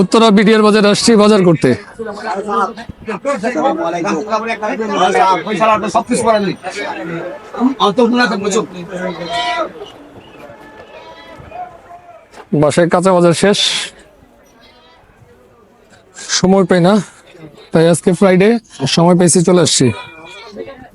Uttara BDR বাজার আসছি বাজার করতে। বাসায় কাঁচা বাজার শেষ। সময় পাই না, তাই আজকে ফ্রাইডে সময় পেয়েছি চলে আসছি।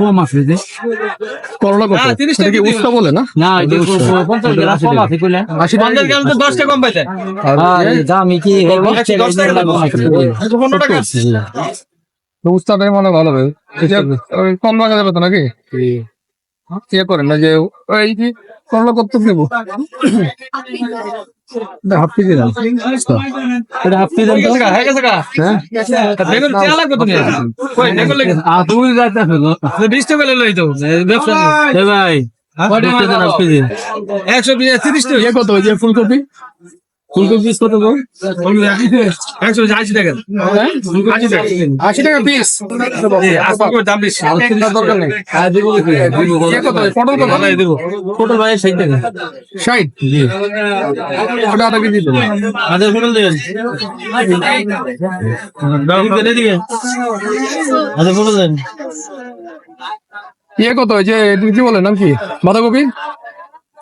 কম আছে যে। করলা কত এটা কি উস্তা বলে না? না এটা পঞ্চাশ গ্রাম কম আছে কইলে। আশি টাকা পঞ্চাশ গ্রাম তো দশ টাকা কম পাইতেন আরে দামি কি দশ টাকা দাম পনেরো টাকা। উস্তাটাই মনে ভালো হবে। ওই কম রাখা যাবে তো নাকি? ইয়ে করেন না যে ওই কি করলা কত দেব? হাফ কেজি দাম এটা হাফ কেজি হয়ে বেগুন তেল লাগবে কই, বেগুন। আ তুমি যাইতে টাকা লই ব্যবসা ভাই কত দেন হাফ কেজি? টাকা। কত যে ফুলকপি? ফুলকপি পিস কত গো একশো আশি টাকা। আশি টাকা। আশি টাকা পিস দাম বেশি। দরকার নেই। দিব ইয়ে কত? পটল ভাই 60 টাকা। ষাট? ওটা আধা কেজি দেবো। দাম কেটে দিকে আদের ফুল দেন। ইয়ে কত? ওই যে কি বলে নাম কি? বাঁধাকপি?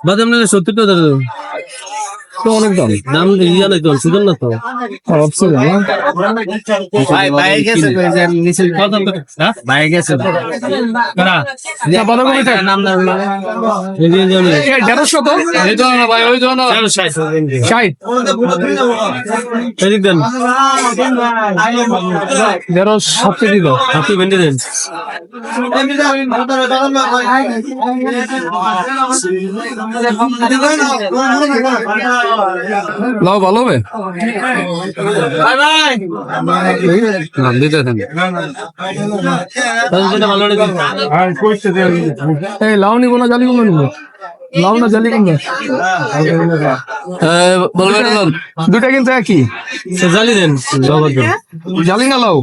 বাদাম নিলে 70 টাকা তো অনেক দাম দাম ইয়া নাই তো না তো অপশন ভাই, ভাই গেছে নিচে কত হ্যাঁ? ভাই গেছে। না, বাঁধাকপি থাক এই যে জানি দেড়শো তো এই তো না ভাই ওই তো না তেরো ষাট। ষাট দেন দেড়শো সাত আপনি ভেন্ডি দেন লাও ভালো হবে? এই নিবো না জালি কুমড়া নিবো? লাউ না জালি কুমড়া বলবেন দুটা কিন্তু একই। জালি দেন। জালি না লাউ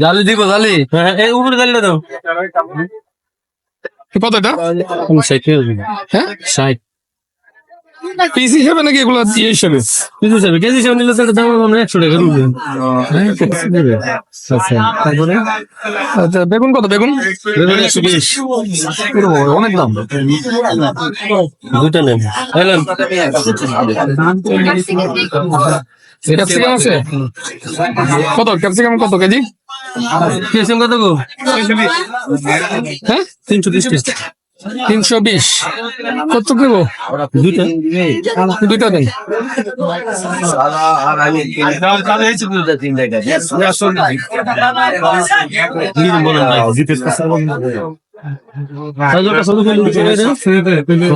জালি দিব জালি। হ্যাঁ। এই উপরে জালিটা দাও। কত এটা? হ্যাঁ ষাট পিস হিসেবে নাকি এগুলো ইয়ে হিসেবে? কিছু হিসাবে। কেজি হিসাবে নিলে এটা দাম আমরা একশো টাকা রুবে আচ্ছা তারপরে? আচ্ছা বেগুন কত? বেগুন? বেগুন একশো বিশ। পুরো অনেক দাম। দুইটা নেন এলেন। ক্যাপসিকাম আছে? কত? ক্যাপসিকাম কত কেজি? কেসিম কত গো? হ্যাঁ? তিনশো বিশ তিনশো বিশ। কত নেব? দুইটা। দুইটা দিন?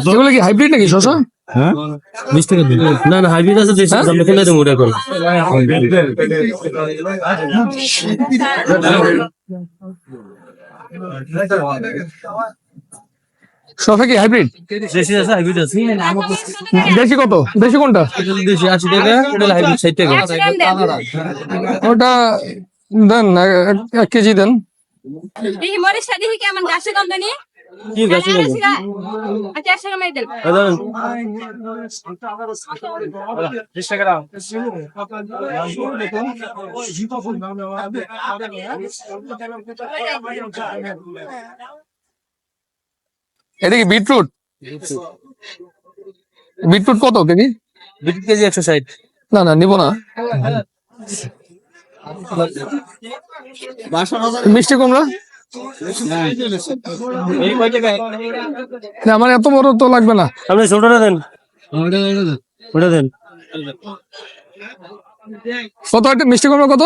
এগুলো কি হাইব্রিড নাকি শশা? বিশ না না হাইব্রিড আছে দেশি আমরা ফেলে দেবো ওটা এখন। শশা কি হাইব্রিড? দেশি আছে হাইব্রিড আছে। দেশি কত? দেশি কোনটা? দেশি আশি টাকা ওটা হাইব্রিড ষাট টাকা। ওটা দেন এক- কেজি দেন। দেখি মরিচটা দেখি কেমন গাছে গন্ধ নিয়ে? কি গাছে গেল? আচ্ছা একশো গ্রাম দেন। এদিকে বিটরুট। বিটরুট কত কেজি বিট কেজি একশো ষাট। না না নিব না। মিষ্টি কুমড়া? না, আমার এত বড় তো লাগবে না। আপনি ছোটটা দেন। ওটা দেন। কত একটা মিষ্টি কুমড়া কত?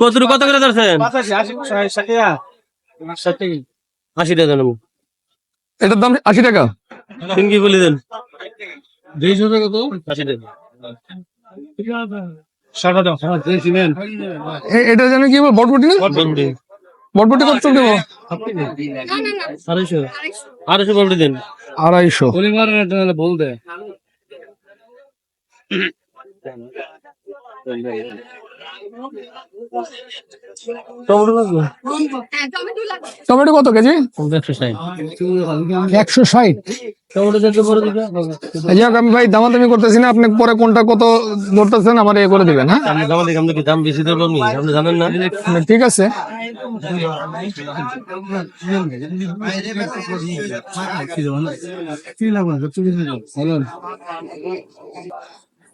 কত কত করে ধরছেন? আশি টাকা নেব এটার দাম আশি টাকা? তিন কি বলে দেন। দুইশো টাকা তো। আশি টাকা এটা যেন কি বটবটি না? বটবটি। কত দেবো? না না আড়াইশো বলবি দেন। আড়াইশো। বল দে। টমেটো কত কেজি? একশো ষাট। আমি ভাই দামাদামি করতেছি না, আপনি পরে কোনটা কত ধরতেছেন, আমার এ করে দিবেন হ্যাঁ? ঠিক আছে।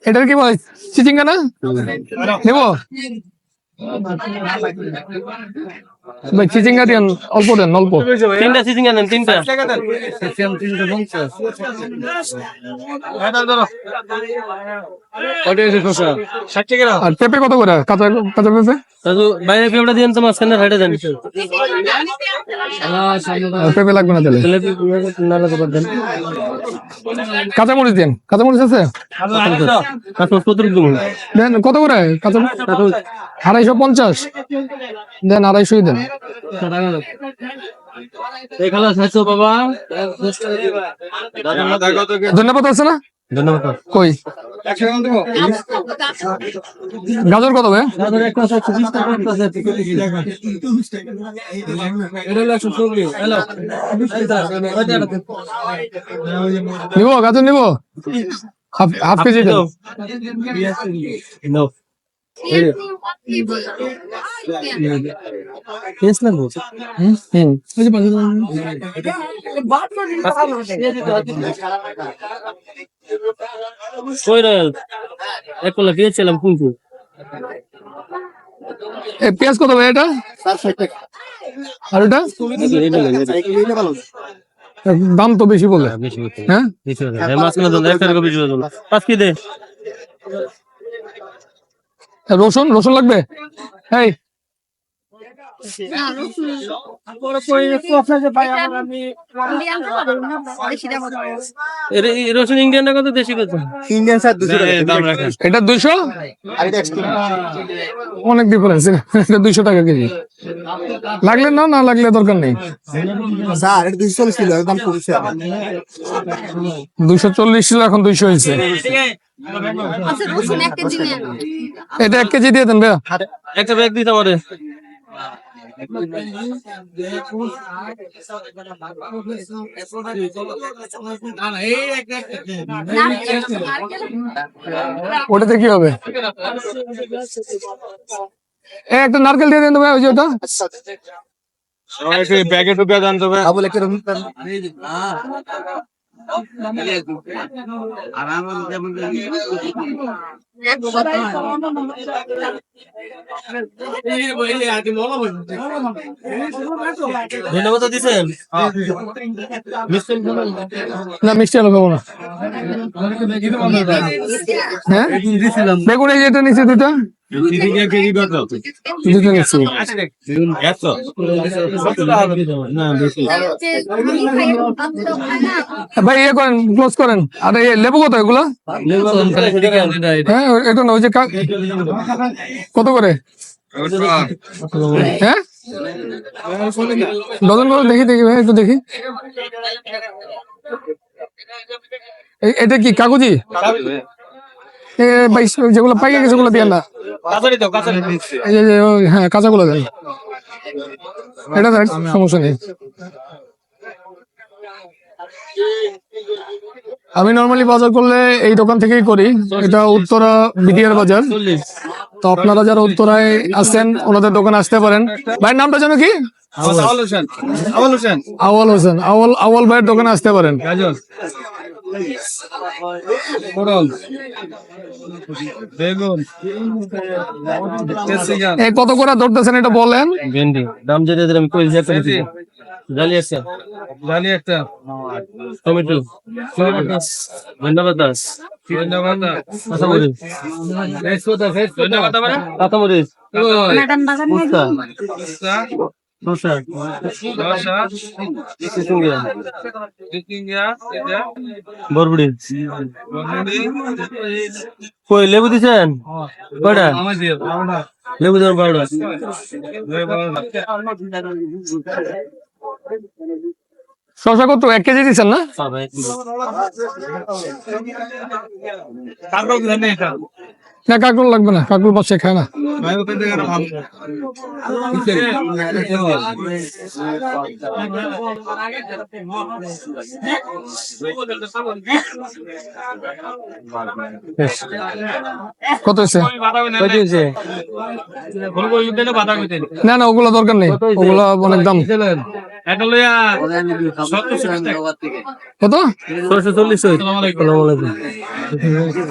এটার কি বলে? চিচিঙ্গা না? নেব? ভাই চিচিঙ্গা দেন অল্প দেন অল্প। তিনটা সিজিং আনেন তিনটা। আর পেঁপে কত করে? কাঁচা কাঁচা পেঁপে? বাইরে পেঁপটা দিয়েন তো মাঝখানে হাইটে দেন। পেঁপে লাগবে না তাহলে। দেন। আছে? কাঁচা দেন কত করে? কাঁচা আড়াইশো পঞ্চাশ। দেন, আড়াইশোই দেন। ধন্যবাদ আছে না? গাজর কত নিবো, গাজর নিবো? হাফ কেজি দিয়েছিলাম এ পেঁয়াজ কত ভাই এটা? আর এটা? দাম তো বেশি বলে। হ্যাঁ হয়ে? হয়ে পাঁচ কি দে? রসুন রসুন লাগবে? এই। রসুন কত দেশি কত? ইন্ডিয়ান স্যার দুশো এটা দুইশো? অনেক ডিফারেন্স এটা দুইশো টাকা কেজি। লাগলে না না লাগলে দরকার নেই। স্যার দুশো চল্লিশ ছিল দুইশো চল্লিশ ছিল এখন দুইশো হয়েছে। আচ্ছা, রসুন এক কেজি নেন। এটা এক কেজি দিয়ে দেন ভাইয়া। একটা ব্যাগ দিতে আমারে নারকেল, নারকেল। ওটাতে কি হবে? এ একটা নারকেল দিয়ে দেন তো ভাই ওই যে ওটা। ব্যাগে ঢুকে দেন তো রকম ধন্যবাদ দিছেন? না মিষ্টি আলু খাব না। হ্যাঁ? বেগুন এই যে নিচে দুটা? ভাই ইয়ে করেন ক্লোজ করেন। আর এই লেবু কত এগুলো? হ্যাঁ এটা না ওই যে কত করে? হ্যাঁ? ডজন করে দেখি দেখি ভাই একটু দেখি। এটা কি কাগজি? যেগুলো পাইকে গেছে ওগুলো না। হ্যাঁ কাঁচাগুলো দেন। এটা দেখ সমস্যা নেই। আমি নর্মালি বাজার করলে এই দোকান থেকেই করি। এটা উত্তরা বিডিআর বাজার। তো আপনারা যারা উত্তরায় আসছেন ওনাদের দোকানে আসতে পারেন। ভাইয়ের নামটা জানো কি? আবুল হোসেন। আওয়াল হোসেন। আওয়াল আওয়াল ভাইয়ের দোকানে আসতে পারেন। কত করে ধরতেছেন এটা বলেন? ভেন্ডি দাম যেটা দিলাম কই যে করে দিছি। জালি আছে। ডালি একটা। টমেটো। ধন্যবাদ দাস। ধন্যবাদ ফেস ধন্যবাদ শসা দশা চিচিঙ্গা চিচিঙ্গা এটা বরবড়ি বন্ধুরি কই লেবু দিছেন? কয়টা? লেবু দেন বারোটা শশা কত? এক কেজি দিচ্ছেন না? না কাকুর লাগবে না কাকুর বাচ্চা খায় না। কত হয়েছে? না না ওগুলো দরকার নেই। ওগুলো অনেক দাম। এটা লইয়া কত? ছয়শো চল্লিশ আসসালামু আলাইকুম।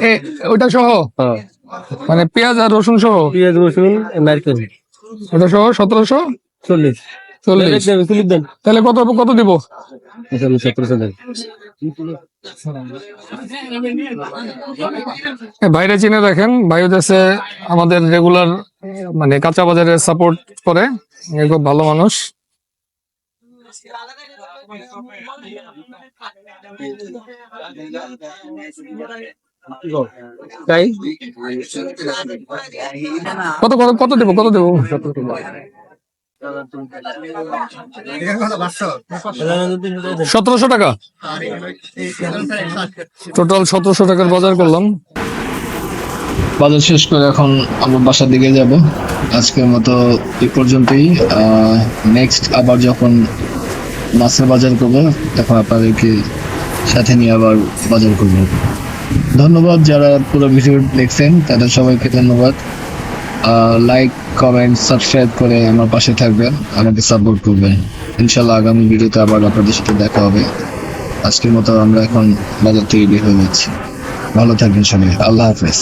এ ওইটা সহ? হ্যাঁ। মানে পেঁয়াজ আর রসুন সহ? পেঁয়াজ রসুন নারকেল ওটা সহ? সতেরোশো? চল্লিশ। তাহলে কত কত দিব? এ, ভাইরা চিনে রাখেন ভাই হচ্ছে আমাদের রেগুলার মানে কাঁচা বাজারে সাপোর্ট করে। খুব ভালো মানুষ। কত কত কত দেবো কত দেবো? সতেরোশো টাকা। টোটাল সতেরোশো টাকার বাজার করলাম। বাজার শেষ করে এখন আমার বাসার দিকে যাব। আজকের মতো এই পর্যন্তই। নেক্সট আবার যখন মাছের বাজার করব, তখন আপনাদেরকে সাথে নিয়ে আবার বাজার করব। ধন্যবাদ যারা পুরো ভিডিও দেখছেন, তাদের সবাইকে ধন্যবাদ। লাইক কমেন্ট সাবস্ক্রাইব করে আমার পাশে থাকবেন, আমাকে সাপোর্ট করবেন। ইনশাল্লাহ আগামী ভিডিওতে আবার আপনাদের সাথে দেখা হবে। আজকের মতো আমরা এখন বাজার থেকে বের হয়ে যাচ্ছি। ভালো থাকবেন সবাই। আল্লাহ হাফেজ।